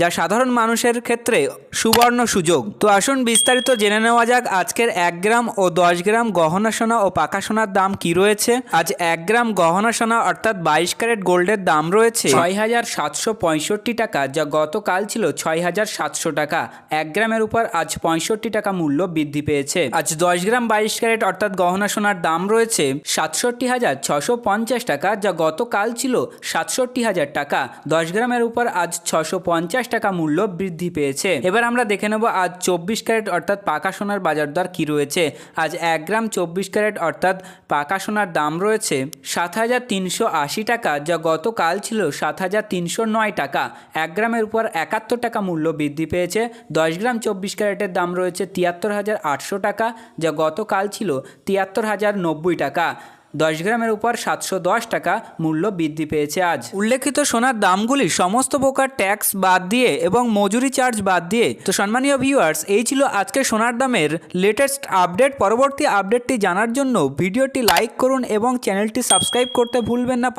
যা সাধারণ মানুষের ক্ষেত্রে সুবর্ণ সুযোগ। তো আসুন বিস্তারিত জেনে নেওয়া যাক আজকের এক গ্রাম ও দশ গ্রাম গহনা সোনা ও পাকা সোনার দাম কি রয়েছে। আজ এক গ্রাম গহনা সোনা অর্থাৎ বাইশ ক্যারেট গোল্ডের দাম রয়েছে ছয় হাজার সাতশো পঁয়ষট্টি টাকা, যা গতকাল ছিল ছয় হাজার সাতশো টাকা। এক গ্রামের উপর আজ পঁয়ষট্টি টাকা মূল্য বৃদ্ধি পেয়েছে। আজ দশ গ্রাম বাইশ ক্যারেট অর্থাৎ গহনা সোনার দাম রয়েছে সাতষট্টি হাজার ছশো পঞ্চাশ টাকা, যা গতকাল ছিল সাতষট্টি হাজার টাকা। দশ গ্রামের উপর আজ ছশো পঞ্চাশ টাকা মূল্য বৃদ্ধি পেয়েছে। এবার আমরা দেখে নেব আজ চব্বিশ ক্যারেট অর্থাৎ পাকা সোনার বাজার দর কী রয়েছে। আজ এক গ্রাম চব্বিশ ক্যারেট অর্থাৎ পাকা সোনার দাম রয়েছে সাত হাজার তিনশো আশি টাকা, যা গতকাল ছিল সাত হাজার তিনশো নয় টাকা। এক গ্রামের উপর একাত্তর টাকা মূল্য বৃদ্ধি পেয়েছে। দশ গ্রাম চব্বিশ ক্যারেটের দাম রয়েছে তিয়াত্তর হাজার আটশো টাকা, যা গতকাল ছিল তিয়াত্তর হাজার নব্বই টাকা। দশ গ্রামের উপর সাতশো দশ টাকা মূল্য বৃদ্ধি পেয়েছে আজ। উল্লেখিত সোনার দামগুলি সমস্ত প্রকার ট্যাক্স বাদ দিয়ে এবং মজুরি চার্জ বাদ দিয়ে। তো সম্মানীয় ভিউয়ার্স, এই ছিল আজকে সোনার দামের লেটেস্ট আপডেট পরবর্তী আপডেটটি জানার জন্য ভিডিওটি লাইক করুন এবং চ্যানেলটি সাবস্ক্রাইব করতে ভুলবেন না।